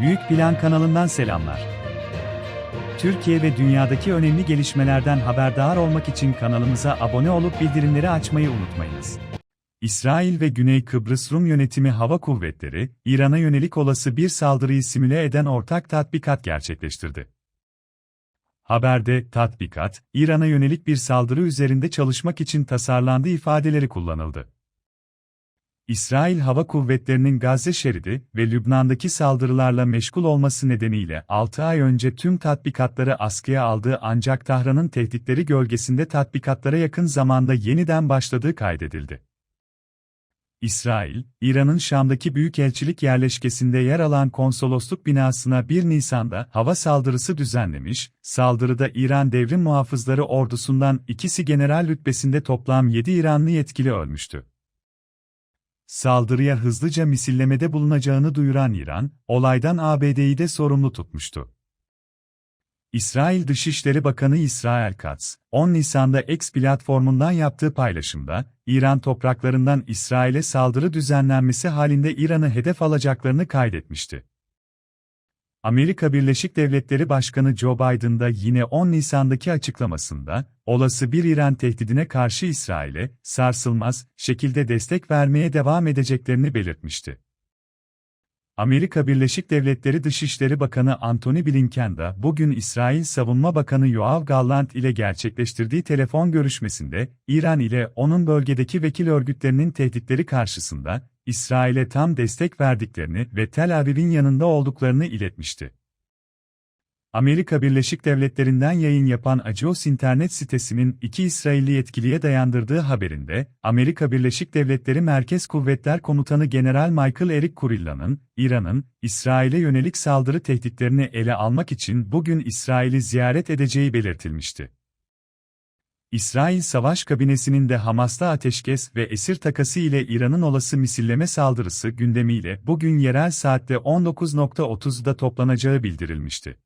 Büyük Plan kanalından selamlar. Türkiye ve dünyadaki önemli gelişmelerden haberdar olmak için kanalımıza abone olup bildirimleri açmayı unutmayınız. İsrail ve Güney Kıbrıs Rum Yönetimi Hava Kuvvetleri, İran'a yönelik olası bir saldırıyı simüle eden ortak tatbikat gerçekleştirdi. Haberde, tatbikat, İran'a yönelik bir saldırı üzerinde çalışmak için tasarlandığı ifadeleri kullanıldı. İsrail Hava Kuvvetleri'nin Gazze şeridi ve Lübnan'daki saldırılarla meşgul olması nedeniyle 6 ay önce tüm tatbikatları askıya aldığı ancak Tahran'ın tehditleri gölgesinde tatbikatlara yakın zamanda yeniden başladığı kaydedildi. İsrail, İran'ın Şam'daki büyükelçilik yerleşkesinde yer alan konsolosluk binasına 1 Nisan'da hava saldırısı düzenlemiş, saldırıda İran Devrim Muhafızları ordusundan ikisi general rütbesinde toplam 7 İranlı yetkili ölmüştü. Saldırıya hızlıca misillemede bulunacağını duyuran İran, olaydan ABD'yi de sorumlu tutmuştu. İsrail Dışişleri Bakanı İsrail Katz, 10 Nisan'da X platformundan yaptığı paylaşımda, İran topraklarından İsrail'e saldırı düzenlenmesi halinde İran'ı hedef alacaklarını kaydetmişti. Amerika Birleşik Devletleri Başkanı Joe Biden da yine 10 Nisan'daki açıklamasında, olası bir İran tehdidine karşı İsrail'e, sarsılmaz, şekilde destek vermeye devam edeceklerini belirtmişti. Amerika Birleşik Devletleri Dışişleri Bakanı Antony Blinken de bugün İsrail Savunma Bakanı Yoav Gallant ile gerçekleştirdiği telefon görüşmesinde, İran ile onun bölgedeki vekil örgütlerinin tehditleri karşısında, İsrail'e tam destek verdiklerini ve Tel Aviv'in yanında olduklarını iletmişti. Amerika Birleşik Devletleri'nden yayın yapan Agios internet sitesinin iki İsrailli yetkiliye dayandırdığı haberinde, Amerika Birleşik Devletleri Merkez Kuvvetler Komutanı General Michael Eric Kurilla'nın, İran'ın, İsrail'e yönelik saldırı tehditlerini ele almak için bugün İsrail'i ziyaret edeceği belirtilmişti. İsrail Savaş Kabinesi'nin de Hamas'ta ateşkes ve esir takası ile İran'ın olası misilleme saldırısı gündemiyle bugün yerel saatte 19.30'da toplanacağı bildirilmişti.